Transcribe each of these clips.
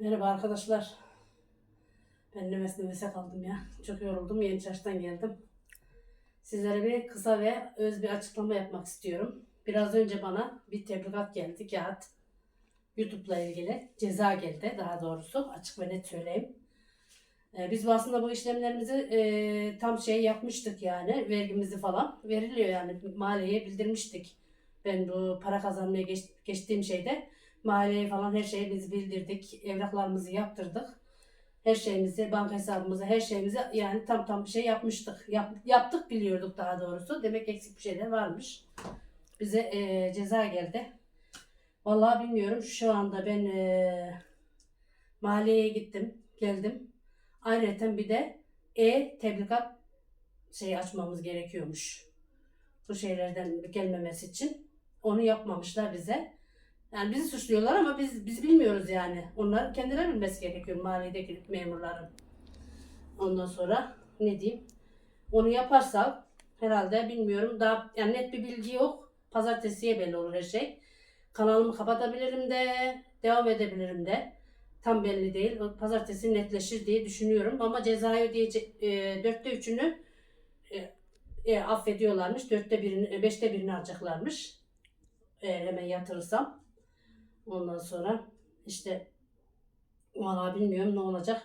Merhaba arkadaşlar. Ben nefes nefese kaldım ya. Çok yoruldum. Yeni çarşıdan geldim. Sizlere bir kısa ve öz bir açıklama yapmak istiyorum. Biraz önce bana bir tebligat geldi kağıt. YouTube'la ilgili ceza geldi daha doğrusu açık ve net söyleyeyim. Ee, biz aslında bu işlemlerimizi e, tam şey yapmıştık yani vergimizi falan veriliyor yani maliyeye bildirmiştik. Ben bu para kazanmaya geç- geçtiğim şeyde Mahalleye falan her şeyi biz bildirdik. Evraklarımızı yaptırdık. Her şeyimizi, banka hesabımızı, her şeyimizi yani tam tam bir şey yapmıştık. Yap, yaptık biliyorduk daha doğrusu. Demek eksik bir şeyler varmış. Bize eee, ceza geldi. Vallahi bilmiyorum. Şu anda ben eee mahalleye gittim, geldim. Ayrıca bir de e-tebligat şey açmamız gerekiyormuş. Bu şeylerden gelmemesi için. Onu yapmamışlar bize. Yani bizi suçluyorlar ama biz biz bilmiyoruz yani. Onlar kendileri bilmesi gerekiyor mahalledeki memurların. Ondan sonra ne diyeyim? Onu yaparsak herhalde bilmiyorum. Daha yani net bir bilgi yok. Pazartesiye belli olur her şey. Kanalımı kapatabilirim de, devam edebilirim de. Tam belli değil. Pazartesi netleşir diye düşünüyorum. Ama cezayı ödeyecek e, dörtte üçünü e, e, affediyorlarmış. Dörtte birini, e, beşte birini alacaklarmış. Eğer hemen yatırırsam. Ondan sonra işte valla bilmiyorum ne olacak.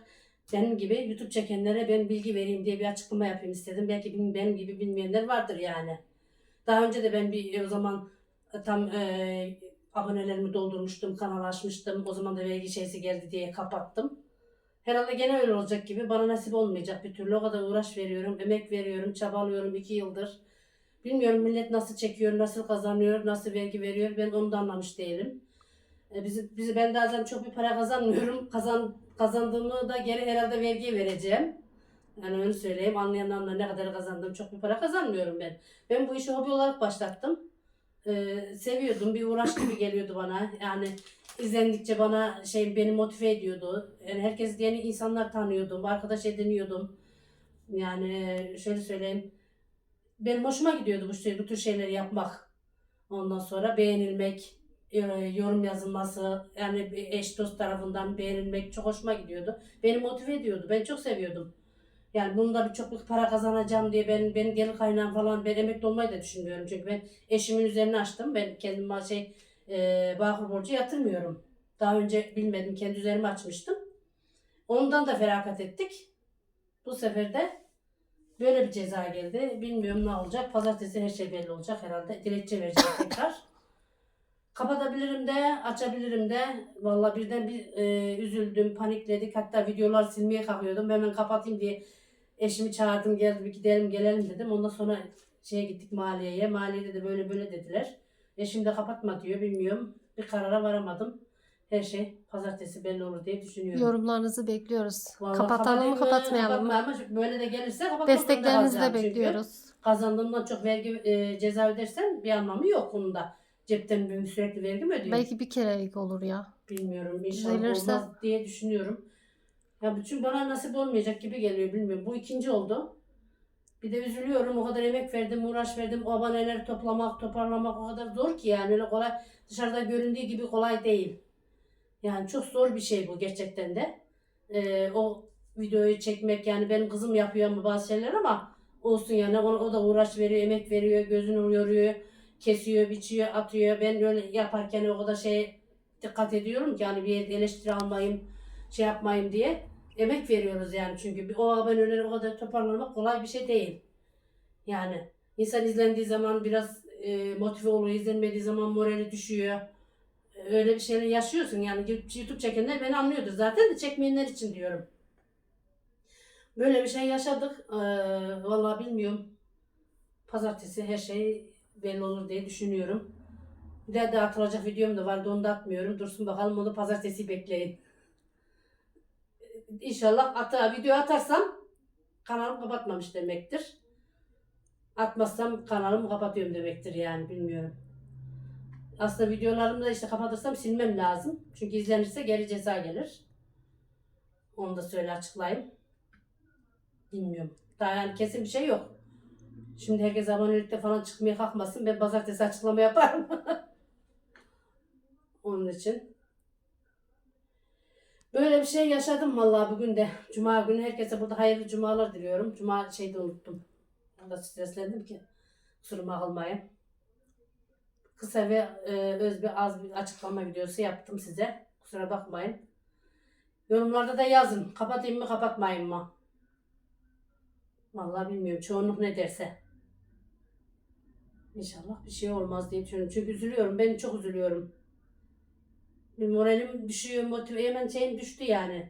Benim gibi YouTube çekenlere ben bilgi vereyim diye bir açıklama yapayım istedim. Belki benim, gibi bilmeyenler vardır yani. Daha önce de ben bir o zaman tam e, abonelerimi doldurmuştum, kanal açmıştım. O zaman da vergi şeysi geldi diye kapattım. Herhalde gene öyle olacak gibi. Bana nasip olmayacak bir türlü. O kadar uğraş veriyorum, emek veriyorum, çabalıyorum iki yıldır. Bilmiyorum millet nasıl çekiyor, nasıl kazanıyor, nasıl vergi veriyor. Ben onu da anlamış değilim. E, Bizi, bizi ben bazen çok bir para kazanmıyorum. Kazan, kazandığımı da geri herhalde vergiye vereceğim. Yani öyle söyleyeyim. Anlayan anlar ne kadar kazandım. Çok bir para kazanmıyorum ben. Ben bu işi hobi olarak başlattım. Ee, seviyordum. Bir uğraş gibi geliyordu bana. Yani izlendikçe bana şey beni motive ediyordu. Yani herkes yeni insanlar tanıyordum. Arkadaş ediniyordum. Yani şöyle söyleyeyim. Benim hoşuma gidiyordu bu, şey, bu tür şeyleri yapmak. Ondan sonra beğenilmek, e, yorum yazılması, yani eş dost tarafından beğenilmek çok hoşuma gidiyordu. Beni motive ediyordu. Ben çok seviyordum. Yani bunda bir çok para kazanacağım diye ben benim gelir kaynağım falan ben emekli olmayı da düşünmüyorum. Çünkü ben eşimin üzerine açtım. Ben kendim şey e, Bağkur borcu yatırmıyorum. Daha önce bilmedim kendi üzerime açmıştım. Ondan da feragat ettik. Bu sefer de böyle bir ceza geldi. Bilmiyorum ne olacak. Pazartesi her şey belli olacak herhalde. Dilekçe vereceğim tekrar. Kapatabilirim de, açabilirim de. Vallahi birden bir e, üzüldüm, panikledik. Hatta videolar silmeye kalkıyordum. Hemen kapatayım diye eşimi çağırdım, geldi bir gidelim gelelim dedim. Ondan sonra şeye gittik mahalleye. Mahallede de böyle böyle dediler. Eşim de kapatma diyor, bilmiyorum. Bir karara varamadım. Her şey pazartesi belli olur diye düşünüyorum. Yorumlarınızı bekliyoruz. Vallahi Kapatalım mı kapatmayalım mı? Böyle de gelirse kapatmak Desteklerinizi de kalacağım çünkü bekliyoruz. Kazandığımdan çok vergi e, ceza ödersen bir anlamı yok bunun da. Cepten bir sürekli vergi mi ödüyorsun? Belki bir kerelik olur ya. Bilmiyorum inşallah Düzelirse- olmaz diye düşünüyorum. Ya bütün bana nasip olmayacak gibi geliyor bilmiyorum. Bu ikinci oldu. Bir de üzülüyorum o kadar emek verdim, uğraş verdim. O aboneleri toplamak, toparlamak o kadar zor ki yani öyle kolay dışarıda göründüğü gibi kolay değil. Yani çok zor bir şey bu gerçekten de. Ee, o videoyu çekmek yani benim kızım yapıyor ama bazı şeyler ama olsun yani o, o da uğraş veriyor, emek veriyor, gözünü yoruyor, kesiyor, biçiyor, atıyor. Ben öyle yaparken o kadar şey dikkat ediyorum ki hani bir eleştiri almayayım, şey yapmayayım diye. Emek veriyoruz yani çünkü o aboneleri o kadar toparlamak kolay bir şey değil. Yani insan izlendiği zaman biraz e, motive oluyor, izlenmediği zaman morali düşüyor. Öyle bir şeyler yaşıyorsun yani YouTube çekenler beni anlıyordur zaten de çekmeyenler için diyorum. Böyle bir şey yaşadık. Ee, vallahi bilmiyorum. Pazartesi her şey belli olur diye düşünüyorum. Bir daha atılacak videom da vardı onu da atmıyorum. Dursun bakalım onu pazartesi bekleyin. İnşallah ata, video atarsam kanalım kapatmamış demektir. Atmazsam kanalımı kapatıyorum demektir yani bilmiyorum. Aslında videolarımı da işte kapatırsam silmem lazım. Çünkü izlenirse geri ceza gelir. Onu da söyle açıklayayım. Bilmiyorum. Daha yani kesin bir şey yok. Şimdi herkes abonelikte falan çıkmaya kalkmasın. Ben pazartesi açıklama yaparım. Onun için. Böyle bir şey yaşadım vallahi bugün de. Cuma günü herkese burada hayırlı cumalar diliyorum. Cuma şeyde unuttum. Orada streslendim ki. Kusuruma almayın. Kısa ve e, öz bir az bir açıklama videosu yaptım size. Kusura bakmayın. Yorumlarda da yazın. Kapatayım mı kapatmayayım mı? Vallahi bilmiyorum. Çoğunluk ne derse. İnşallah bir şey olmaz diye düşünüyorum. Çünkü üzülüyorum. Ben çok üzülüyorum. Bir moralim düşüyor, motive hemen şeyim düştü yani.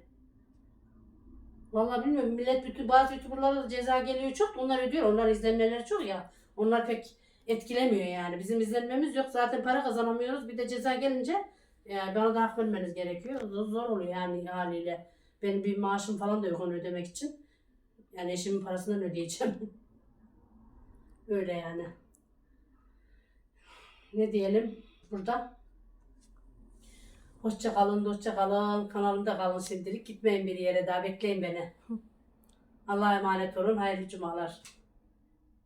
Vallahi bilmiyorum millet bütün bazı youtuberlara da ceza geliyor çok. Onlar ödüyor. Onlar izlenmeleri çok ya. Onlar pek etkilemiyor yani. Bizim izlenmemiz yok. Zaten para kazanamıyoruz. Bir de ceza gelince yani bana da hak vermeniz gerekiyor. Zor oluyor yani haliyle. Benim bir maaşım falan da yok onu ödemek için. Yani eşimin parasından ödeyeceğim. Öyle yani. Ne diyelim burada? Hoşça kalın, hoşça kalın. Kanalımda kalın şimdilik. Gitmeyin bir yere daha. Bekleyin beni. Allah'a emanet olun. Hayırlı cumalar.